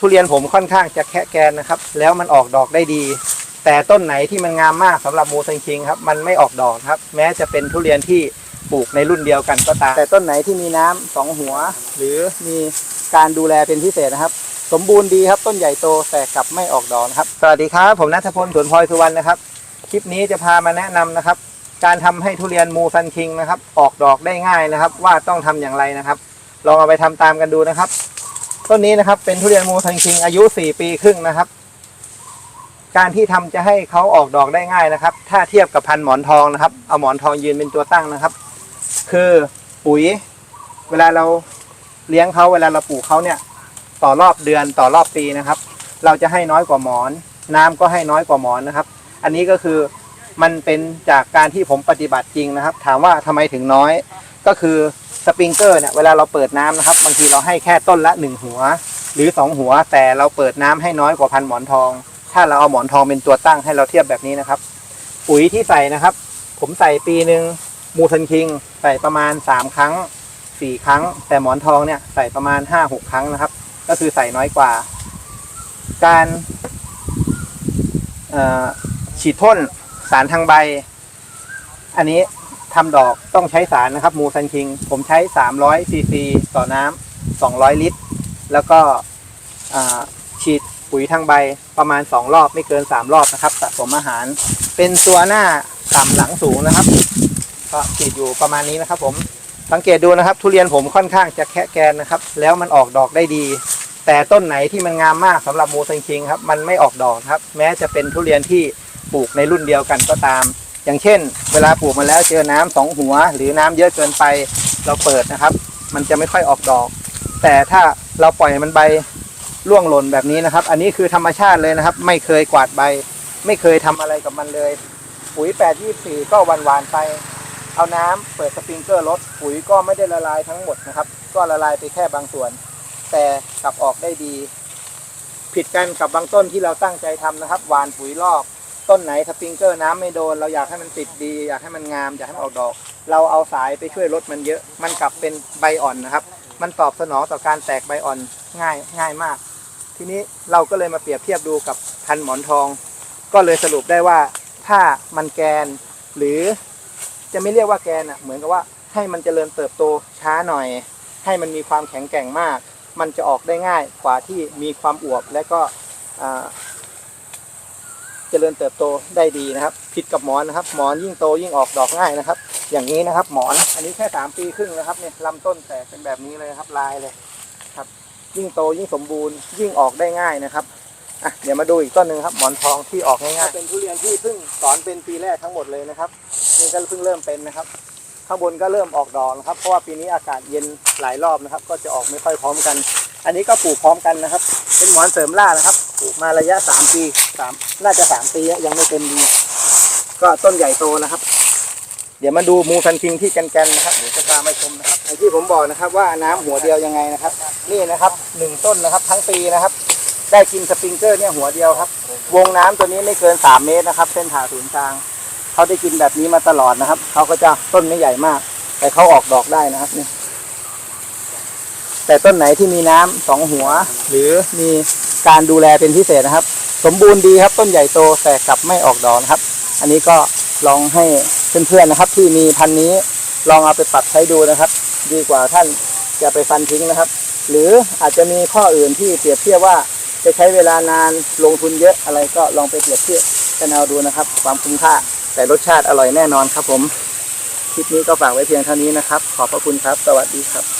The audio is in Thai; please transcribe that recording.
ทุเรียนผมค่อนข้างจะแคะแกนนะครับ แล้วมันออกดอกได้ดี แต่ต้นไหนที่มันงามมากสำหรับมูซังคิงครับมันไม่ออกดอกครับ แม้จะเป็นทุเรียนที่ปลูกในรุ่นเดียวกันก็ตาม แต่ต้นไหนที่มีน้ำสองหัว หรือมีการดูแลเป็นพิเศษนะครับ สมบูรณ์ดีครับต้นใหญ่โตแต่กลับไม่ออกดอกนะครับ สวัสดีครับ ผมนัทพลสวนพลอยสุวรรณนะครับ คลิปนี้จะพามาแนะนำนะครับ การทำให้ทุเรียนมูซันคิงนะครับ ออกดอกได้ง่ายนะครับ ว่าต้องทำอย่างไรนะครับ ลองเอาไปทำตามกันดูนะครับ ต้นนี้นะครับเป็นทุเรียนมูซันคิงอายุ 4 ปีครึ่งนะครับ การที่ทำจะให้เขาออกดอกได้ง่ายนะครับ ถ้าเทียบกับพันหมอนทองนะครับ เอาหมอนทองยืนเป็นตัวตั้งนะครับ คือปุ๋ย เวลาเราเลี้ยงเขาเวลาเราปลูกเขาเนี่ย ต่อรอบเดือนต่อรอบปีนะครับ เราจะให้น้อยกว่าหมอน น้ำก็ให้น้อยกว่าหมอนนะครับ อันนี้ก็คือมันเป็นจากการที่ผมปฏิบัติจริงนะครับ ถามว่าทำไมถึงน้อยก็คือ สปริงเกอร์เนี่ยเวลาเราเปิดน้ำนะครับบางทีเราให้แค่ต้นละหนึ่งหัว หรือสองหัว แต่เราเปิดน้ำให้น้อยกว่าพันหมอนทอง ถ้าเราเอาหมอนทองเป็นตัวตั้งให้เราเทียบแบบนี้นะครับ ปุ๋ยที่ใส่นะครับ ผมใส่ปีหนึ่งมูทันคิง ใส่ประมาณสามครั้งสี่ครั้ง แต่หมอนทองเนี่ยใส่ประมาณห้าหกครั้งนะครับ ก็คือใส่น้อยกว่า การฉีดพ่นสารทางใบ อันนี้ ทำดอกต้องใช้สารนะครับมูซันคิง ผมใช้ 300ซีซีต่อน้ำ200 ลิตร แล้วก็ฉีดปุ๋ยทางใบประมาณ 2 รอบไม่เกิน 3 รอบนะครับสะสมอาหาร เป็นตัวหน้าต่ำหลังสูงนะครับ ก็ฉีดอยู่ประมาณนี้นะครับ ผมสังเกตดูนะครับ ทุเรียนผมค่อนข้างจะแคะแกนนะครับ แล้วมันออกดอกได้ดี แต่ต้นไหนที่มันงามมากสำหรับมูซันคิงครับมันไม่ออกดอกครับ แม้จะเป็นทุเรียนที่ปลูกในรุ่นเดียวกันก็ตาม อย่างเช่น เวลาปลูกมาแล้วเจอน้ำสองหัว หรือน้ำเยอะเกินไปเราเปิดนะครับ มันจะไม่ค่อยออกดอก แต่ถ้าเราปล่อยมันใบร่วงหล่นแบบนี้นะครับ อันนี้คือธรรมชาติเลยนะครับ ไม่เคยกวาดใบ ไม่เคยทำอะไรกับมันเลย ปุ๋ย 8 24 ก็หวานๆไป เอาน้ำเปิดสปริงเกอร์ลดปุ๋ยก็ไม่ได้ละลายทั้งหมดนะครับ ก็ละลายไปแค่บางส่วน แต่กลับออกได้ดี ผิดกันกับบางต้นที่เราตั้งใจทำนะครับหวานปุ๋ยรอบ ต้นไหนสปริงเกอร์น้ำไม่โดน เราอยากให้มันติดดี อยากให้มันงามอยากให้มันออกดอก เราเอาสายไปช่วยลดมันเยอะ มันกลับเป็นใบอ่อนนะครับ มันตอบสนองต่อการแตกใบอ่อนง่ายง่ายมาก ทีนี้เราก็เลยมาเปรียบเทียบดูกับพันหมอนทอง ก็เลยสรุปได้ว่าถ้ามันแกนหรือจะไม่เรียกว่าแกนอะเหมือนกับว่าให้มันเจริญเติบโตช้าหน่อย ให้มันมีความแข็งแกร่งมาก มันจะออกได้ง่ายกว่าที่มีความอวบและก็ เจริญเติบโตได้ดีนะครับ ผิดกับหมอนนะครับหมอนยิ่งโตยิ่งออกดอกง่ายนะครับ อย่างนี้นะครับ หมอนอันนี้แค่สามปีครึ่งนะครับเนี่ยลำต้นแตกเป็นแบบนี้เลยครับลายเลยครับ ยิ่งโตยิ่งสมบูรณ์ยิ่งออกได้ง่ายนะครับอะเดี๋ยวมาดูอีกต้นหนึ่งครับหมอนทองที่ออกง่ายๆเป็นทุเรียนที่เพิ่งสอนเป็นปีแรกทั้งหมดเลยนะครับนี่ก็เพิ่งเริ่มเป็นนะครับ ข้างบนก็เริ่มออกดอกนะครับ เพราะว่าปีนี้อากาศเย็นหลายรอบนะครับ ก็จะออกไม่ค่อยพร้อมกัน อันนี้ก็ปลูกพร้อมกันนะครับ เป็นหมอนเสริมล่านะครับปลูกมาระยะสามปีสามน่าจะสามปียังไม่เต็มดีก็ต้นใหญ่โตนะครับ เดี๋ยวมาดูมูซันคิงที่แกนๆนะครับเดี๋ยวจะพามาชมนะครับอย่างที่ผมบอกนะครับ ว่าน้ำหัวเดียวยังไงนะครับ นี่นะครับหนึ่งต้นนะครับ ทั้งปีนะครับ ได้กินสปริงเกอร์เนี่ยหัวเดียวครับ วงน้ำตัวนี้ไม่เกินสามเมตรนะครับ เส้นผ่าศูนย์กลางเขาได้กินแบบนี้มาตลอดนะครับเขาก็จะต้นไม่ใหญ่มาก แต่เขาออกดอกได้นะครับนี่ แต่ต้นไหนที่มีน้ำสองหัว หรือมีการดูแลเป็นพิเศษนะครับ สมบูรณ์ดีครับต้นใหญ่โตแต่กลับไม่ออกดอกนะครับ อันนี้ก็ลองให้เพื่อนๆนะครับ ที่มีพันธุ์นี้ลองเอาไปปรับใช้ดูนะครับ ดีกว่าท่านจะไปฟันทิ้งนะครับ หรืออาจจะมีข้ออื่นที่เปรียบเทียบว่าจะใช้เวลานานลงทุนเยอะอะไรก็ลองไปเปรียบเทียบกันเอาดูนะครับ ความคุ้มค่าแต่รสชาติอร่อยแน่นอนครับผม คลิปนี้ก็ฝากไว้เพียงเท่านี้นะครับ ขอบพระคุณครับ สวัสดีครับ